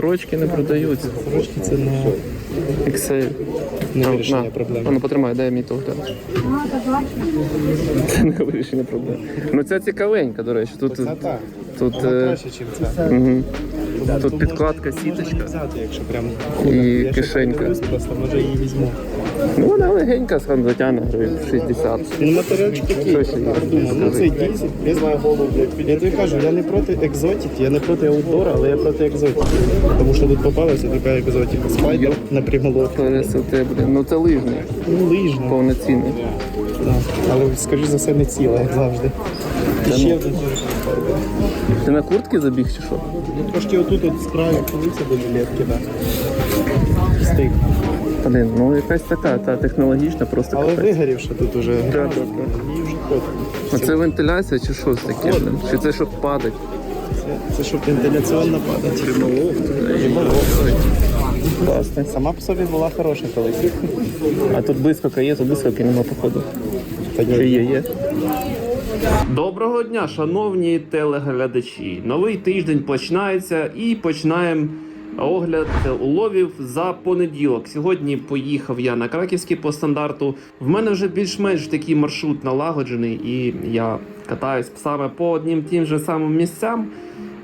Сорочки не продаються. Сорочки це не, Excel. не На, вирішення на. проблеми. Воно ну потримай, дай мій того. Це не вирішення проблем. Ну ця цікавенька, до речі. Тут, Це так. тут, Вона е, краще, ніж це. мгм. Тут тут можна- підкладка, можна сіточка. її взяти, якщо прям І Я ще кишенька. подивлюсь, Просто може її візьму. Ну вона легенька, сам затягне гривень 60. Ну, матеріалчик такий, продумав. Ну, цей дізель, я знаю голову, блядь. Я тобі кажу, я не проти екзотики, я не проти аутдора, але я проти екзотики. Тому що тут попалася така екзотика. Спайдер на блін. Ну це лижний, Ну, лижна. повноцінний. Да. Але, скажи за все, не ціла, як завжди. І ще один Ти на куртки забіг чи що? Ну, трошки отут от з краю полиця до жилетки, да. Стик. Блін, ну якась така, та технологічна, просто Але капець. вигорівши тут уже. Так, так, так. Її вже ход. А це вентиляція чи що таке? блін? Чи це щоб падати? Це, це щоб вентиляційно падати. Класно. Сама по собі була хороша колись. А тут блискавка є, тут блискавки нема походу. Чи є, є. Доброго дня, шановні телеглядачі. Новий тиждень починається і починаємо огляд уловів за понеділок. Сьогодні поїхав я на Краківський по стандарту. В мене вже більш-менш такий маршрут налагоджений, і я катаюсь саме по одним тим же самим місцям.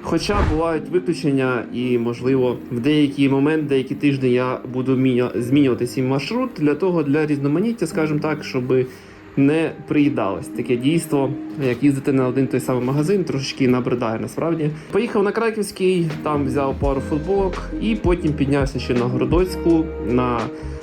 Хоча бувають виключення, і можливо в деякий момент, деякі тижні я буду міня- змінювати свій маршрут для того, для різноманіття, скажімо так, щоб не приїдалось таке дійство, як їздити на один той самий магазин, трошечки набридає насправді. Поїхав на Краківський, там взяв пару футболок, і потім піднявся ще на Городоцьку, на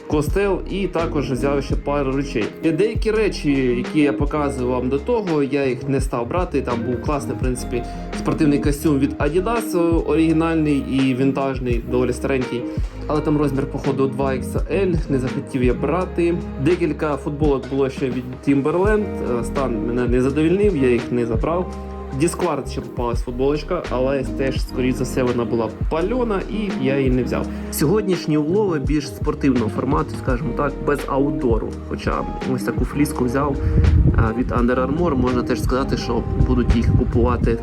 костел, і також взяв ще пару речей. Деякі речі, які я показував вам до того, я їх не став брати. Там був класний, в принципі, спортивний костюм від Adidas, оригінальний і вінтажний, доволі старенький. Але там розмір, походу, 2XL, не захотів я брати. Декілька футболок було ще від Timberland. Е, Стан мене не задовільнив, я їх не забрав. Дісквард ще попалась футболочка, але теж, скоріш за все, вона була пальона і я її не взяв. Сьогоднішні улови більш спортивного формату, скажімо так, без аутдору. Хоча ось таку фліску взяв е, від Under Armour, можна теж сказати, що будуть їх купувати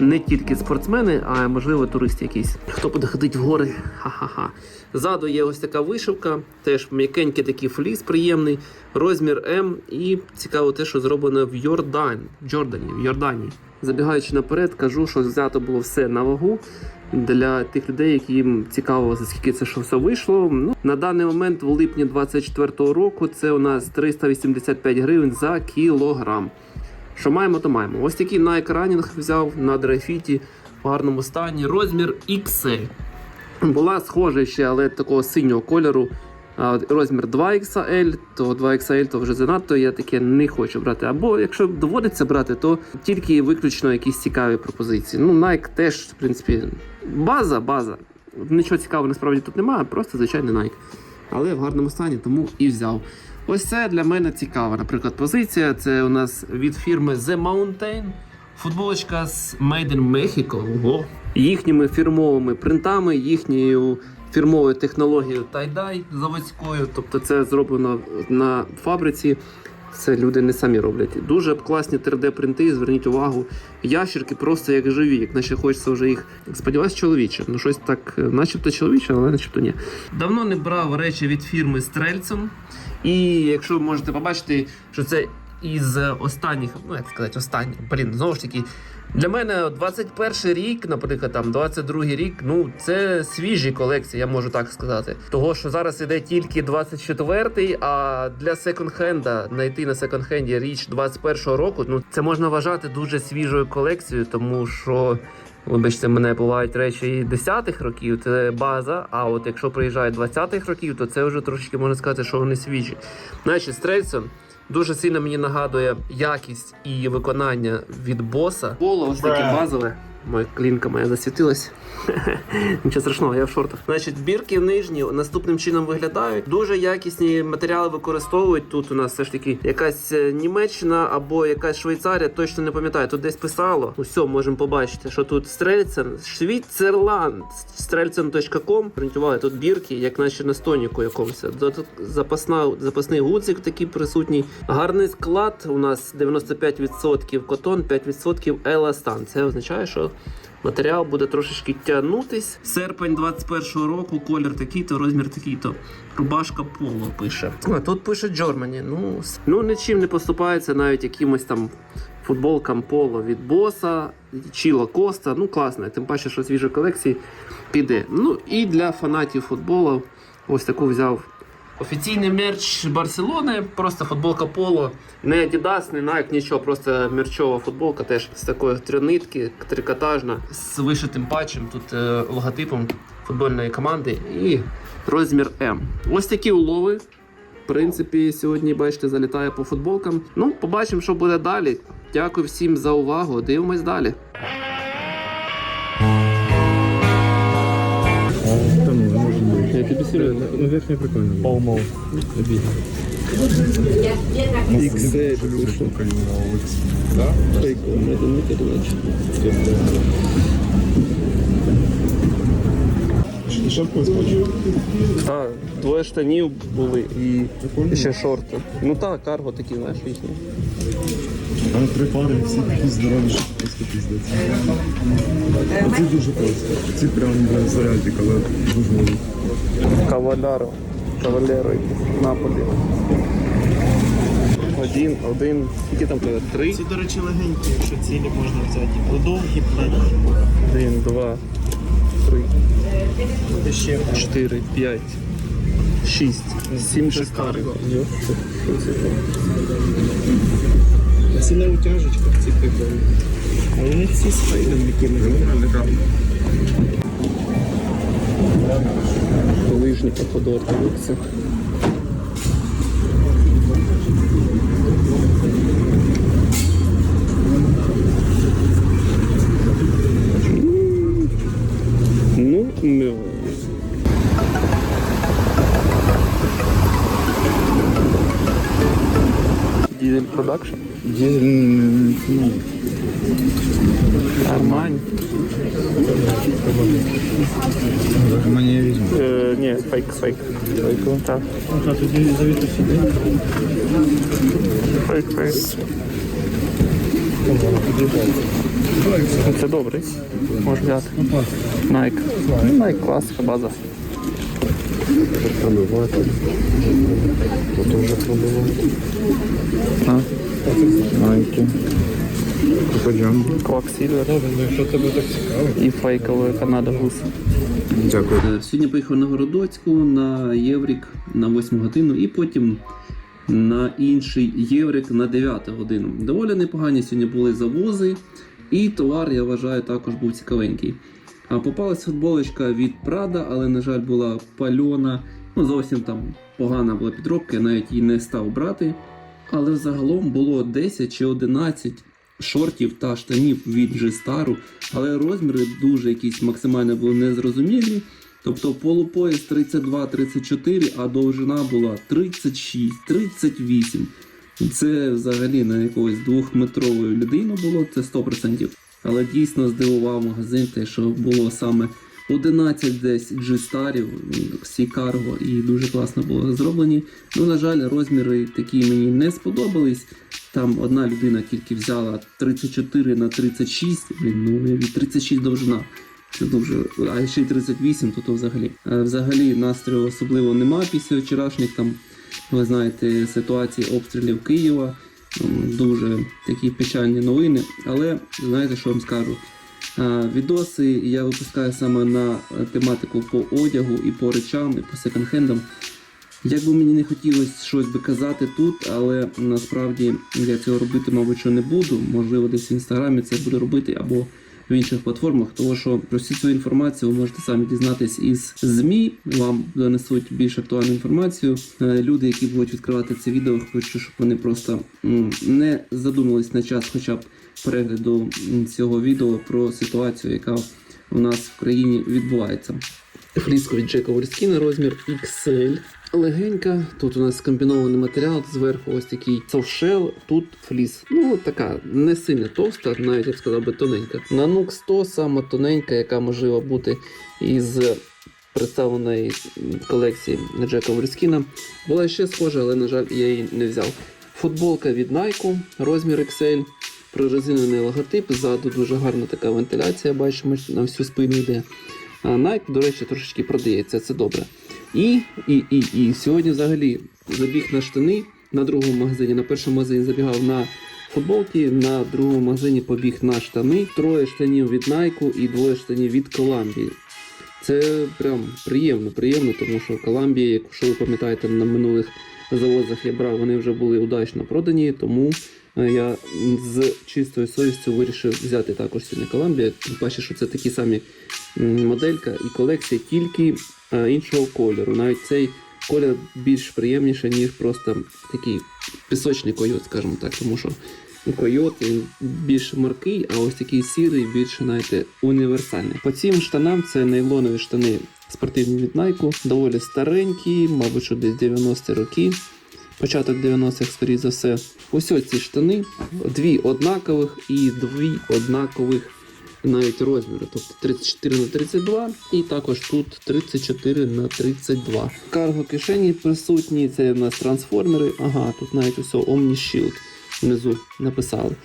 не тільки спортсмени, а можливо туристи якісь. Хто буде ходити в гори? Ха-ха-ха. Ззаду є ось така вишивка, теж м'якенький такий фліс приємний, розмір М. І цікаво те, що зроблено в Йордан, Джордані, в Йорданії. Забігаючи наперед, кажу, що взято було все на вагу. Для тих людей, яким цікаво, за скільки це все вийшло. Ну на даний момент, в липні 24-го року, це у нас 385 гривень за кілограм. Що маємо, то маємо. Ось такий Nike Running взяв на драйфіті в гарному стані. Розмір XL. Була схожа ще, але такого синього кольору. Розмір 2XL, то 2XL то вже занадто, я таке не хочу брати. Або якщо доводиться брати, то тільки виключно якісь цікаві пропозиції. Ну, Nike теж, в принципі, база, база. Нічого цікавого насправді тут немає, просто звичайний Nike. Але в гарному стані, тому і взяв. Ось це для мене цікава, наприклад, позиція. Це у нас від фірми The Mountain. Футболочка з Made in Mexico. Ого. Їхніми фірмовими принтами, їхньою фірмовою технологією tie-dye заводською. Тобто це зроблено на фабриці. Це люди не самі роблять. Дуже класні 3D-принти, зверніть увагу. Ящерки просто як живі, як наче хочеться вже їх. Сподіваюсь, чоловіче. Ну щось так, начебто чоловіче, але начебто ні. Давно не брав речі від фірми Стрельцем. І якщо ви можете побачити, що це із останніх, ну як сказати, останніх, блін, знову ж таки, для мене 21 рік, наприклад, там 22 рік, ну це свіжі колекції, я можу так сказати. Того, що зараз іде тільки 24-й, а для секонд-хенда знайти на секонд-хенді річ 21-го року, ну це можна вважати дуже свіжою колекцією, тому що. Вибачте, мене бувають речі і 10-х років, це база. А от якщо приїжджають 20-х років, то це вже трошечки можна сказати, що вони свіжі. Значить, Стрельсон дуже сильно мені нагадує якість і виконання від боса. Поло ось таке базове. Моя клінка моя засвітилась. Нічого страшного, я в шортах. Значить, бірки нижні наступним чином виглядають. Дуже якісні матеріали використовують. Тут у нас все ж таки якась е, Німеччина або якась Швейцарія, точно не пам'ятаю. Тут десь писало. Усе, можемо побачити, що тут Стрельцен, Швейцерланд, стрельцен.com. Принтували тут бірки, як наче на стоніку якомусь. Тут запасна, запасний гудзик такий присутній. Гарний склад. У нас 95% котон, 5% еластан. Це означає, що Матеріал буде трошечки тягнутись. Серпень 21-го року, колір такий-то, розмір такий-то. Рубашка поло пише. А тут пише Germany. Ну, ну нічим не поступається навіть якимось там футболкам поло від боса чи Лакоста. Ну класно, тим паче, що свіжої колекції піде. Ну і для фанатів футболу ось таку взяв. Офіційний мерч Барселони, просто футболка Поло, не Adidas, не Nike, нічого, просто мерчова футболка теж з такої тринитки, трикотажна, з вишитим патчем, тут е, логотипом футбольної команди і розмір М. Ось такі улови. В принципі, сьогодні, бачите, залітає по футболкам. Ну, побачимо, що буде далі. Дякую всім за увагу. Дивимось далі. Може бути. Я тобі серйозно. Ну, верхня прикольна. XD, Шапку скочив. А, двоє штанів були і ще шорти. Ну так, карго такі, знаєш, їхні. Там три пари, всі такі здорові, що просто піздець. А ці дуже просто. Ці прям для зарядик, але дуже великі. Каваляро. Кавалеро Наполі. Один, один. Скільки там тебе? Три? Ці, до речі, легенькі, якщо цілі можна взяти. Але довгі, блядь. Один, два, три, ще чотири, п'ять, шість, сім шестарів. Ці на утяжечках, ці прикольні. А вони всі з фейдом якимось. Лижні походор дивиться. продакшн. ну, Армань. Мені я візьму. Е, ні, фейк, фейк. Фейк, так. А тоді завіти сюди. Фейк, фейк. Ну, Це добрий. Можеш взяти. Nike. Ну, Nike класика, база. Пробивати. Тут вже пробивати. А, Майки. Пойдемо. Кваксілер. Добре, ну якщо тебе так цікаво. І фейковий Канада Гус. Дякую. Е, Сьогодні поїхав на Городоцьку на Єврік на 8 годину і потім на інший Єврік на 9 годину. Доволі непогані сьогодні були завози, і товар, я вважаю, також був цікавенький. Попалась футболочка від Прада, але, на жаль, була пальона. Ну, зовсім там погана була підробка, я навіть її не став брати. Але взагалом було 10 чи 11 шортів та штанів від G-Star, але розміри дуже якісь максимально були незрозумілі. Тобто полупояс 32-34, а довжина була 36-38. Це взагалі на якогось двохметрової людину було, це 100%. Але дійсно здивував магазин, те, що було саме 11 десь всі карго, і дуже класно було зроблені. Ну, на жаль, розміри такі мені не сподобались. Там одна людина тільки взяла 34 на 36, блін, ну 36 довжина. Це дуже, а ще й 38, то, то взагалі. Е, Взагалі настрою особливо нема після вчорашніх там, ви знаєте, ситуації обстрілів Києва. Дуже такі печальні новини. Але знаєте, що вам скажу? Відоси я випускаю саме на е, тематику по одягу і по речам, і по секонд-хендам. Як би мені не хотілося щось би казати тут, але насправді я цього робити, мабуть, що не буду. Можливо, десь в інстаграмі це буду робити або в інших платформах, тому що про всю цю інформацію ви можете самі дізнатись із ЗМІ. Вам донесуть більш актуальну інформацію. Е, Люди, які будуть відкривати це відео, хочу, щоб вони просто не задумались на час, хоча б перегляду цього відео про ситуацію, яка у нас в країні відбувається. Фліску від Джека Ворскіна розмір XL. Легенька, тут у нас комбінований матеріал, зверху ось такий совшел, тут фліс. Ну, така не сильно товста, навіть я б сказав би тоненька. Нанук 100 саме тоненька, яка можливо бути із представленої колекції Джека Ворскіна. Була ще схожа, але, на жаль, я її не взяв. Футболка від Nike, розмір XL. прорезинений логотип, ззаду дуже гарна така вентиляція, бачимо, на всю спину йде. А Nike, до речі, трошечки продається, це добре. І, і, і, і сьогодні взагалі забіг на штани на другому магазині. На першому магазині забігав на футболки, на другому магазині побіг на штани. Троє штанів від Nike і двоє штанів від Columbia. Це прям приємно, приємно, тому що Columbia, якщо ви пам'ятаєте, на минулих завозах я брав, вони вже були удачно продані, тому е, я з чистою совістю вирішив взяти також сьогодні. Тим паче, що це такі самі моделька і колекція, тільки е, іншого кольору. Навіть цей колір більш приємніший, ніж просто такий пісочний койот, скажімо так, тому що койот він більш маркий, а ось такий сірий більш, знаєте, універсальний. По цим штанам це нейлонові штани спортивні від Nike, доволі старенькі, мабуть, що десь 90 роки. Початок 90-х, скоріше за все. Ось ці штани, дві однакових і дві однакових навіть розміри. Тобто 34 на 32 і також тут 34 на 32. Карго кишені присутні, це в нас трансформери. Ага, тут навіть усе Omni Shield внизу написали.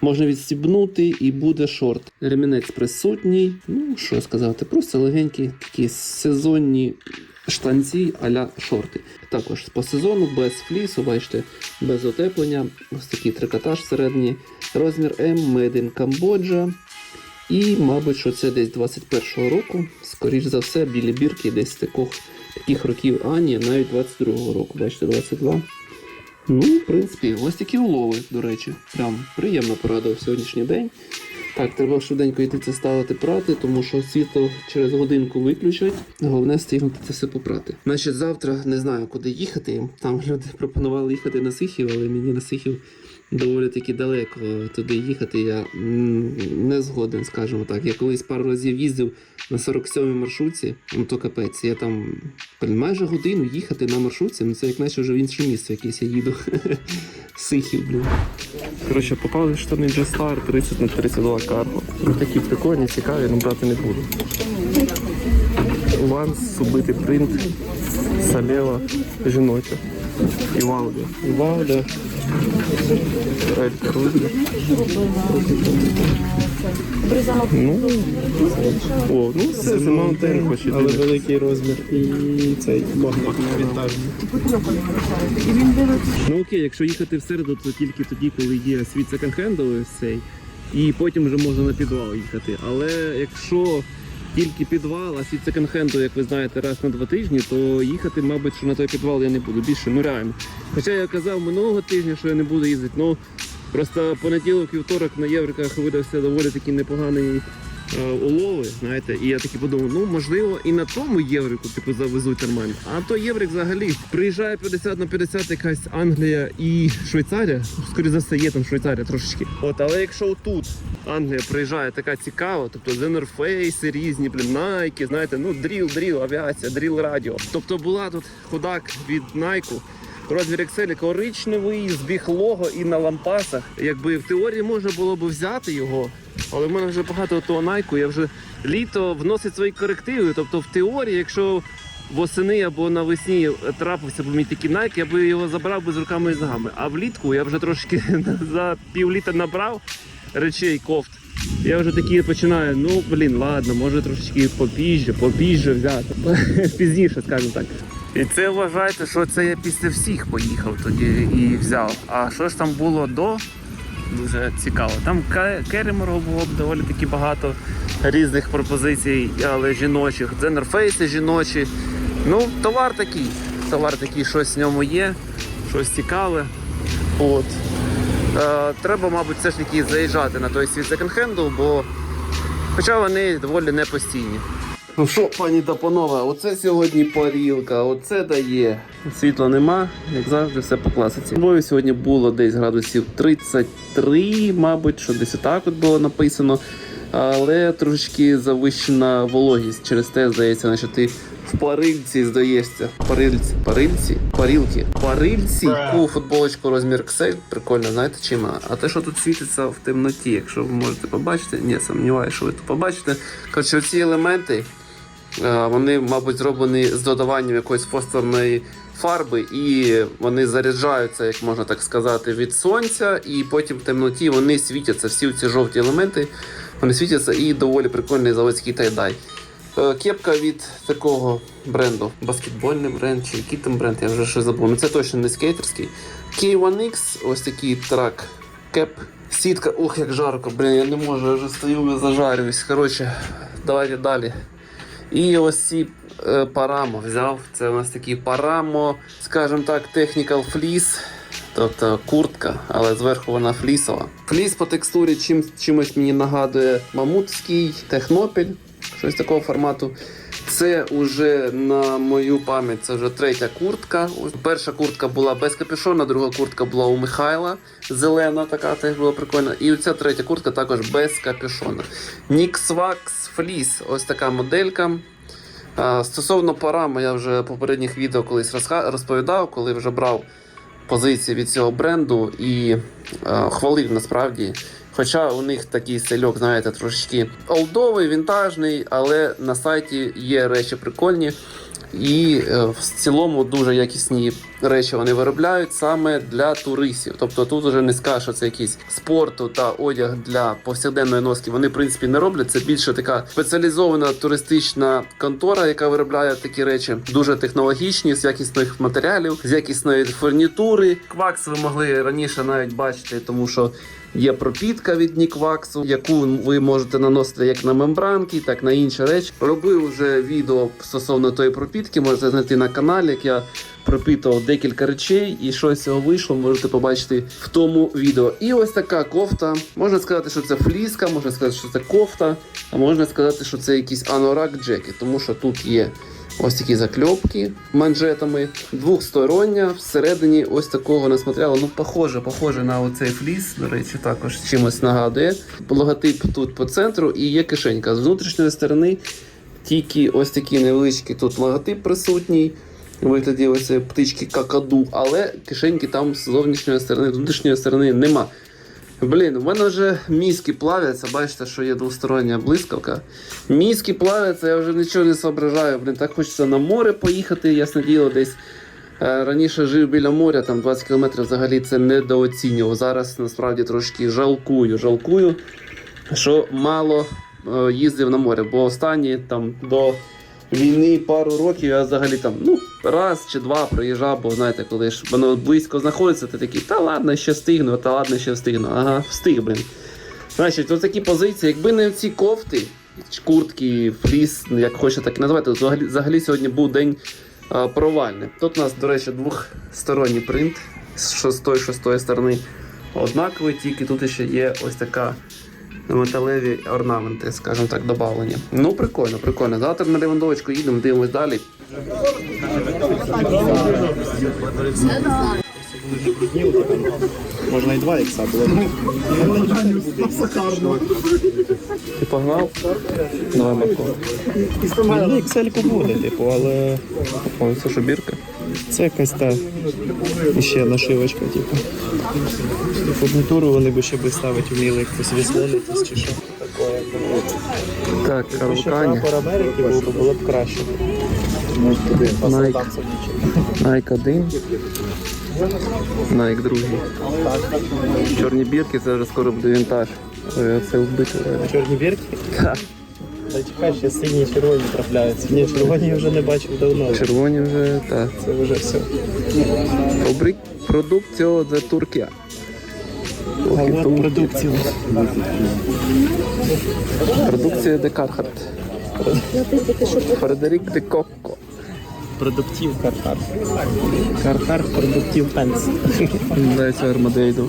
Можна відстібнути і буде шорт. Ремінець присутній. Ну, що сказати, просто легенькі такі сезонні штанці а-ля шорти. Також по сезону без флісу, бачите, без отеплення. Ось такий трикотаж всередині. Розмір М, Made in Cambodia. І, мабуть, що це десь 21-го року. Скоріш за все, білі бірки десь таких, таких років, а навіть 22-го року. Бачите, 22. Ну, в принципі, ось такі улови, до речі. Прям приємно порадив сьогоднішній день. Так, треба швиденько йти це ставити прати, тому що світло через годинку виключать. Головне встигнути це все попрати. Значить, завтра не знаю, куди їхати. Там люди пропонували їхати на Сихів, але мені на Сихів доволі таки далеко туди їхати. Я не згоден, скажімо так. Я колись пару разів їздив на 47-й маршрутці, ну то капець. Я там майже годину їхати на маршрутці, ну це як наче вже в інше місце якесь я їду. Сихів, блін. Коротше, попали штани G-Star 30 на 32 карго. Ну, такі прикольні, цікаві, але брати не буду. Ланс, убитий принт, салева, жіноча. І Валда. І Валда. Елька Рузі. Ну, о, ну все, це Mountain хоч і але дивиться. великий розмір і цей магнит вінтажний. Ну окей, якщо їхати в середу, то тільки тоді, коли є світ секонд-хенду ось цей, і потім вже можна на підвал їхати. Але якщо тільки підвал, а світ секонд-хенду, як ви знаєте, раз на два тижні, то їхати, мабуть, що на той підвал я не буду. Більше, ну реально. Хоча я казав минулого тижня, що я не буду їздити, ну просто понеділок і вівторок на Євриках видався доволі такий непоганий. Е, Улови, знаєте, і я таки подумав, ну можливо, і на тому єврику типу завезуть нормально. А то єврик взагалі приїжджає 50 на 50 якась Англія і Швейцарія. Скоріше за все, є там Швейцарія трошечки. От, але якщо тут Англія приїжджає така цікава, тобто зенерфейси різні, блін, Nike, знаєте, ну дріл, дріл, авіація, дріл радіо. Тобто була тут худак від Nike, Розмір Excel коричневий, збіг лого і на лампасах. Якби в теорії можна було б взяти його, але в мене вже багато того найку. Я вже літо вносить свої корективи. Тобто, в теорії, якщо восени або навесні трапився б мій такий найк, я би його забрав би з руками і з ногами. А влітку я вже трошки за півліта набрав речей кофт. Я вже такі починаю, ну блін, ладно, може трошечки попізже, попізже взяти. Пізніше, скажімо так. І це вважайте, що це я після всіх поїхав тоді і взяв. А що ж там було до? Дуже цікаво. Там Ке- Керемеру було б доволі таки багато різних пропозицій, але жіночих, дзенерфейси жіночі. Ну, товар такий. Товар такий, щось в ньому є, щось цікаве. От. Е, треба, мабуть, все ж таки заїжджати на той світ секонд-хенду, бо хоча вони доволі не постійні. Ну що, пані та панове, оце сьогодні парілка, оце дає. Світла нема, як завжди, все по класиці. Бою сьогодні було десь градусів 33, мабуть, що десь отак от було написано. Але трошечки завищена вологість. Через те, здається, наче ти в парильці здаєшся. Парильці, парильці, парілки. Парильці, яку футболочку розмір XL, прикольно, знаєте чим? А те, що тут світиться в темноті, якщо ви можете побачити, ні, сумніваюся, що ви тут побачите. Коротше, оці елементи. Е, Вони, мабуть, зроблені з додаванням якоїсь фосфорної фарби, і вони заряджаються, як можна так сказати, від сонця, і потім в темноті вони світяться. Всі ці жовті елементи вони світяться і доволі прикольний заводський тайдай. Е, Кепка від такого бренду. Баскетбольний бренд чи який там бренд, я вже щось забув. Ну це точно не скейтерський. K1X, ось такий трак кеп. Сітка, ох, як жарко, блін, я не можу, я вже стою зажарююсь. Коротше, давайте далі. І ось ці е, парамо взяв. Це у нас такий парамо, скажімо так, technical fleece. Тобто куртка, але зверху вона флісова. Фліс по текстурі чим, чимось мені нагадує мамутський, технопіль, щось такого формату. Це вже на мою пам'ять, це вже третя куртка. Перша куртка була без капюшона, друга куртка була у Михайла, зелена така теж була прикольна. І оця третя куртка також без капюшона. Nixwax Fleece, ось така моделька. Стосовно парами, я вже в попередніх відео колись розповідав, коли вже брав позиції від цього бренду і хвалив насправді. Хоча у них такий стильок, знаєте, трошечки олдовий, вінтажний, але на сайті є речі прикольні. І е, в цілому дуже якісні речі вони виробляють саме для туристів. Тобто тут вже не скажеш, що це якийсь спорту та одяг для повсякденної носки. Вони в принципі не роблять. Це більше така спеціалізована туристична контора, яка виробляє такі речі, дуже технологічні, з якісних матеріалів, з якісної фурнітури. Квакс ви могли раніше навіть бачити, тому що. Є пропітка від Нікваксу, яку ви можете наносити як на мембранки, так на інші речі. Робив вже відео стосовно тої пропітки, можете знайти на каналі, як я пропитував декілька речей, і що з цього вийшло, можете побачити в тому відео. І ось така кофта. Можна сказати, що це фліска, можна сказати, що це кофта, а можна сказати, що це якийсь анорак джекет, тому що тут є. Ось такі закльопки манжетами, двохстороння, всередині ось такого нас матеріалу. Ну, похоже, похоже на оцей фліс, до речі, також чимось нагадує. Логотип тут по центру і є кишенька. З внутрішньої сторони тільки ось такий невеличкий тут логотип присутній. У вигляді ось птички какаду, але кишеньки там з зовнішньої сторони, з внутрішньої сторони нема. Блін, у мене вже мізки плавляться, бачите, що є двостороння блискавка. Мізки плавляться, я вже нічого не соображаю. Блін, так хочеться на море поїхати, ясне діло, десь. Е, Раніше жив біля моря, там 20 км взагалі це недооцінював. Зараз насправді трошки жалкую. Жалкую, що мало е, їздив на море, бо останні там до війни пару років я взагалі там ну, раз чи два приїжджав, бо знаєте, коли ж воно близько знаходиться, ти такий, та ладно, ще встигну, та ладно, ще встигну. Ага, встиг, блін. Значить, ось такі позиції, якби не ці кофти, куртки, фліс, як хочете так і називати, взагалі, взагалі сьогодні був день а, провальний. Тут у нас, до речі, двохсторонній принт з шостої, шостої сторони однаковий, тільки тут ще є ось така металеві орнаменти, скажімо так, додавлені. Ну, прикольно, прикольно. Завтра на Левандовочку їдемо, дивимось далі. Можна і два ікса було. Ти погнав? Давай, Марко. Ну, іксельку буде, типу, але О, це що бірка? Це якась та ще нашивочка, типу. Фурнітуру вони б ще би ставити вміли якось віслонитись чи що. Так, Ще карукання. прапор Америки був, би, було б краще. Nike. Nike 1. Nike 2. Чорні бірки, це вже скоро буде вінтаж. Ой, Це вбито. Чорні бірки? Так. Та чекай, ще сині і червоні трапляються. Ні, червоні я вже не бачив давно. Червоні вже, так. Це вже все. Фабрик продукціо за Туркія. А от продукцію. Продукція де Кархарт. Фредерік де Кокко. Продуктив Картар. Картар продуктив пенс. Здається, Армадейду.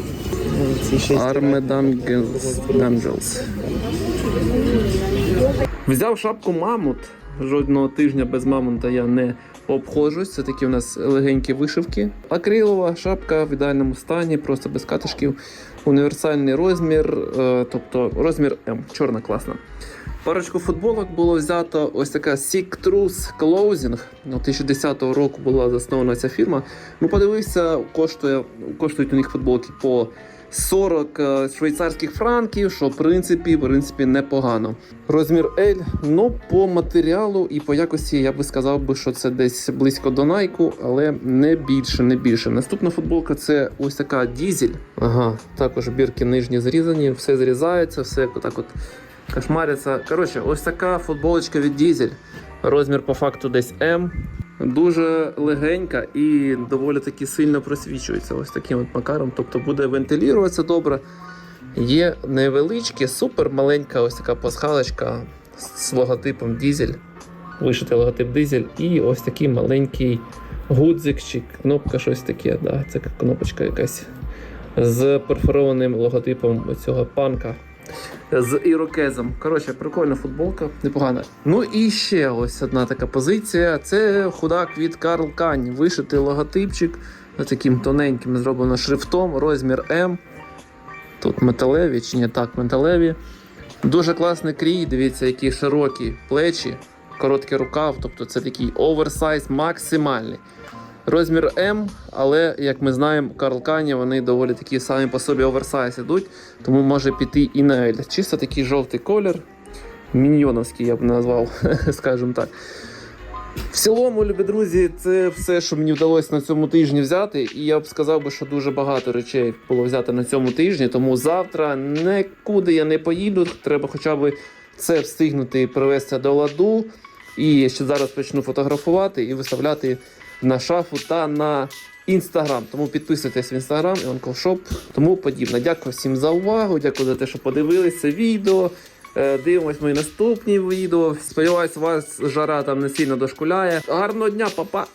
Ці шість. Армедан Ганджелс. Взяв шапку мамут. Жодного тижня без мамонта я не обходжусь. Це такі у нас легенькі вишивки. Акрилова шапка в ідеальному стані, просто без катишків. Універсальний розмір, е, тобто розмір М. Чорна класна. Парочку футболок було взято. Ось така Sick Truth Clothing. 2010 року була заснована ця фірма. Ну, подивився, коштує, коштують у них футболки по 40 е, швейцарських франків, що в принципі, в принципі непогано. Розмір L, ну по матеріалу і по якості я би сказав би, що це десь близько до Nike, але не більше, не більше. Наступна футболка це ось така дізель. Ага, також бірки нижні зрізані, все зрізається, все так от кошмариться. Коротше, ось така футболочка від дізель. Розмір по факту десь М. Дуже легенька і доволі таки сильно просвічується ось таким от макаром. Тобто буде вентилюватися добре. Є невеличкі, супер маленька ось така пасхалочка з логотипом дізель. Вишитий логотип дизель, і ось такий маленький гудзик чи кнопка, щось таке. Да, це кнопочка якась з перфорованим логотипом цього панка. З ірокезом. Коротше, прикольна футболка, непогана. Ну і ще ось одна така позиція. Це худак від Карл Кань. Вишитий логотипчик таким тоненьким зроблено шрифтом, розмір М. Тут металеві чи ні, так, металеві. Дуже класний крій, дивіться, які широкі плечі, короткий рукав, тобто це такий оверсайз максимальний. Розмір М, але як ми знаємо, Карл Кані вони доволі такі самі по собі оверсайз ідуть, тому може піти і на L. Чисто такий жовтий колір. Міньйоновський, я б назвав, скажімо так. В цілому, любі друзі, це все, що мені вдалося на цьому тижні взяти. І я б сказав би, що дуже багато речей було взяти на цьому тижні. Тому завтра нікуди я не поїду. Треба хоча б це встигнути привести до ладу. І ще зараз почну фотографувати і виставляти на шафу та на інстаграм. Тому підписуйтесь в інстаграм, Іванков тому подібне. Дякую всім за увагу. Дякую за те, що подивилися відео. Е, Дивимось мої наступні відео. Сподіваюсь, вас жара там не сильно дошкуляє. Гарного дня, папа!